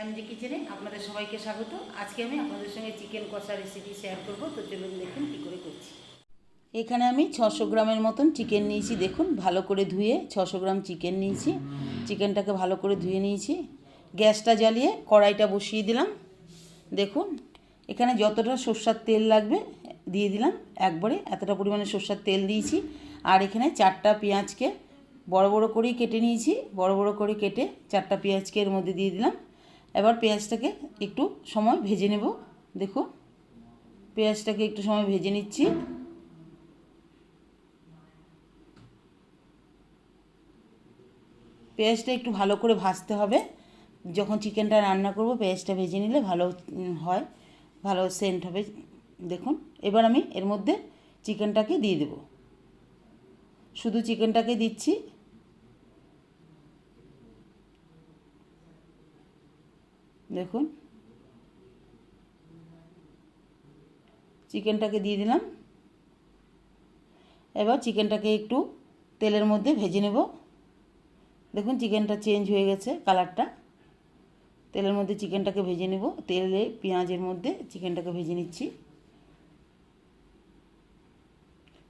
MG কিচেনে আপনাদের সবাইকে স্বাগত। আজকে আমি আপনাদের সঙ্গে চিকেন কষা রেসিপি শেয়ার করব। তো চলুন দেখুন কী করে করছি। এখানে আমি ছশো গ্রামের মতন চিকেন নিয়েছি, দেখুন, ভালো করে ধুয়ে ছশো গ্রাম চিকেন নিয়েছি। চিকেনটাকে ভালো করে ধুয়ে নিয়েছি। গ্যাসটা জ্বালিয়ে কড়াইটা বসিয়ে দিলাম। দেখুন, এখানে যতটা সর্ষার তেল লাগবে, দিয়ে দিলাম। একবারে এতটা পরিমাণে সর্ষার তেল দিয়েছি। আর এখানে চারটা পেঁয়াজকে বড় বড় করেই কেটে নিয়েছি। বড় বড় করে কেটে চারটা পেঁয়াজকে এর মধ্যে দিয়ে দিলাম। এবার পেঁয়াজটাকে একটু সময় ভেজে নেব। দেখুন পেঁয়াজটাকে একটু সময় ভেজে নিচ্ছি। পেঁয়াজটা একটু ভালো করে ভাজতে হবে। যখন চিকেনটা রান্না করব, পেঁয়াজটা ভেজে নিলে ভালো হয়, ভালো সেন্ট হবে। দেখুন, এবার আমি এর মধ্যে চিকেনটাকে দিয়ে দেব। শুধু চিকেনটাকে দিচ্ছি। দেখুন। চিকেনটাকে দিয়ে দিলাম। এবার চিকেনটাকে একটু তেলের মধ্যে ভেজে নেব। দেখুন, চিকেনটা চেঞ্জ হয়ে গেছে কালারটা। তেলের মধ্যে চিকেনটাকে ভেজে নেব। তেলে পেঁয়াজের মধ্যে চিকেনটাকে ভেজে নিচ্ছি।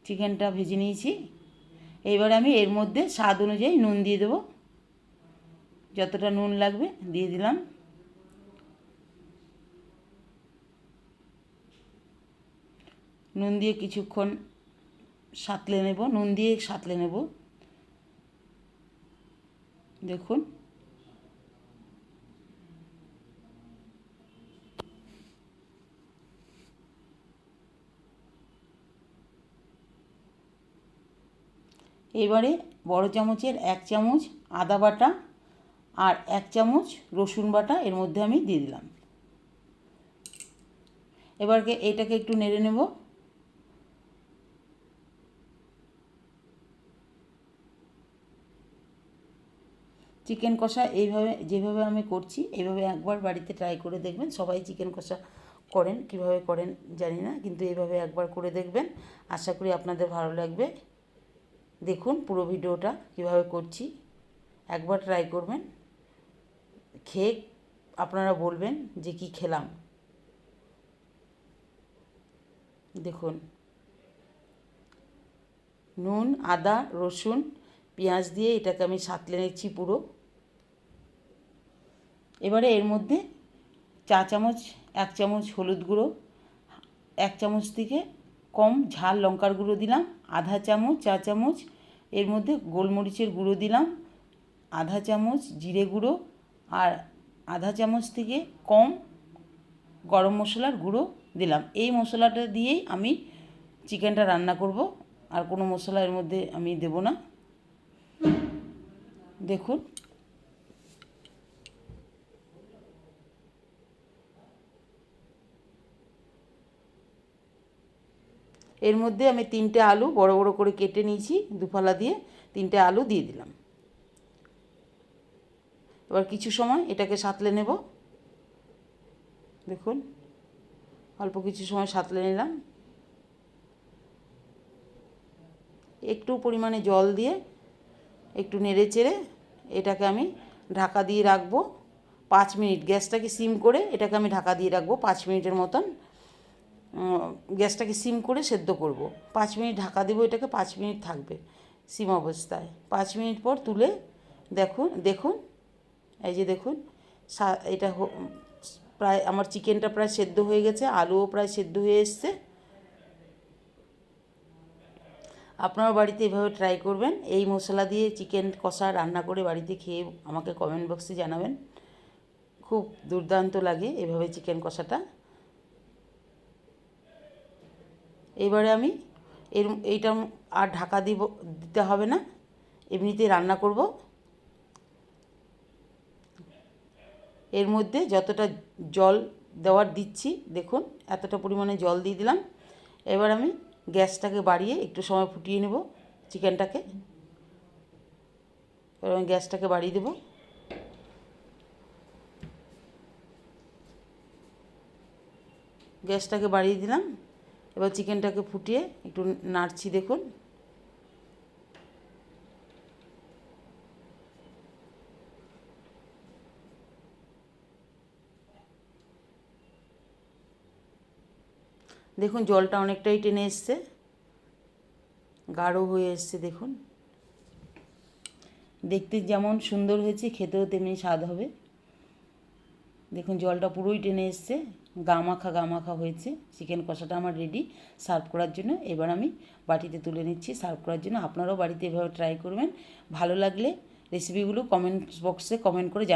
চিকেনটা ভেজে নিয়েছি। এবার আমি এর মধ্যে স্বাদ অনুযায়ী নুন দিয়ে দেবো। যতটা নুন লাগবে, দিয়ে দিলাম। নুন দিয়ে কিছুক্ষণ সাঁতলে নেব, নুন দিয়ে সাঁতলে নেব। দেখুন। এবারে বড় চামচের এক চামচ আদা বাটা আর এক চামচ রসুন বাটা এর মধ্যে আমি দিয়ে দিলাম। এবারকে এটাকে একটু নেড়ে নেব। চিকেন কষা এইভাবে, যেভাবে আমি করছি, এইভাবে একবার বাড়িতে ট্রাই করে দেখবেন। সবাই চিকেন কষা করেন, কীভাবে করেন জানি না, কিন্তু এইভাবে একবার করে দেখবেন। আশা করি আপনাদের ভালো লাগবে। দেখুন পুরো ভিডিওটা কীভাবে করছি। একবার ট্রাই করবেন। খেয়ে আপনারা বলবেন যে কি খেলাম। দেখুন। নুন, আদা, রসুন, পেঁয়াজ দিয়ে এটাকে আমি সাঁতলে নিচ্ছি পুরো। এবারে এর মধ্যে চা চামচ, এক চামচ হলুদ গুঁড়ো, এক চামচ থেকে কম ঝাল লঙ্কার গুঁড়ো দিলাম, আধা চামচ, চা চামচ, এর মধ্যে গোলমরিচের গুঁড়ো দিলাম, আধা চামচ জিরে গুঁড়ো আর আধা চামচ থেকে কম গরম মশলার গুঁড়ো দিলাম। এই মশলাটা দিয়েই আমি চিকেনটা রান্না করব, আর কোনো মশলা এর মধ্যে আমি দেব না। দেখুন। এর মধ্যে আমি তিনটে আলু বড় বড় করে কেটে নিয়েছি, দুফালা দিয়ে তিনটে আলু দিয়ে দিলাম। এবার কিছু সময় এটাকে সাঁতলে নেব। দেখুন, অল্প কিছু সময় সাঁতলে নিলাম। একটু পরিমাণে জল দিয়ে একটু নেড়ে চেড়ে এটাকে আমি ঢাকা দিয়ে রাখব। পাঁচ মিনিট গ্যাসটাকে সিম করে এটাকে আমি ঢাকা দিয়ে রাখব পাঁচ মিনিটের মতন। গ্যাসটাকে সিম করে সেদ্ধ করব। পাঁচ মিনিট ঢাকা দেবো, এটাকে পাঁচ মিনিট থাকবে সিম অবস্থায়। পাঁচ মিনিট পর তুলে দেখুন দেখুন, এই যে দেখুন এটা প্রায় আমার চিকেনটা প্রায় সেদ্ধ হয়ে গেছে, আলুও প্রায় সেদ্ধ হয়ে এসছে। আপনারা বাড়িতে এভাবে ট্রাই করবেন। এই মশলা দিয়ে চিকেন কষা রান্না করে বাড়িতে খেয়ে আমাকে কমেন্ট বক্সে জানাবেন। খুব দুর্দান্ত লাগে এভাবে চিকেন কষাটা। এবারে আমি এর, এইটা আর ঢাকা দিব, দিতে হবে না। এমনিতেই রান্না করব। এর মধ্যে যতটা জল দেওয়ার দিচ্ছি, দেখুন, এতটা পরিমাণে জল দিয়ে দিলাম। এবার আমি গ্যাসটাকে বাড়িয়ে একটু সময় ফুটিয়ে নেব, চিকেনটাকে। এবার আমি গ্যাসটাকে বাড়িয়ে দেবো। গ্যাসটাকে বাড়িয়ে দিলাম। এবার চিকেনটাকে ফুটিয়ে একটু নাড়ছি, দেখুন। দেখুন, জলটা অনেকটাই টেনে এসছে। গাঢ় হয়ে এসছে, দেখুন। দেখতে যেমন সুন্দর হয়েছে, খেতেও তেমনি স্বাদ হবে। দেখুন, জলটা পুরোই টেনে এসছে। গামাখা গামাখা হয়েছে। চিকেন কষাটা আমার রেডি সার্ভ করার জন্য এবার আমি বাটিতে তুলে নিচ্ছি। সার্ভ করার জন্য আপনারাও বাড়িতে এভাবে ট্রাই করবেন। ভালো লাগলে রেসিপিগুলো কমেন্ট বক্সে কমেন্ট করে জানাবেন।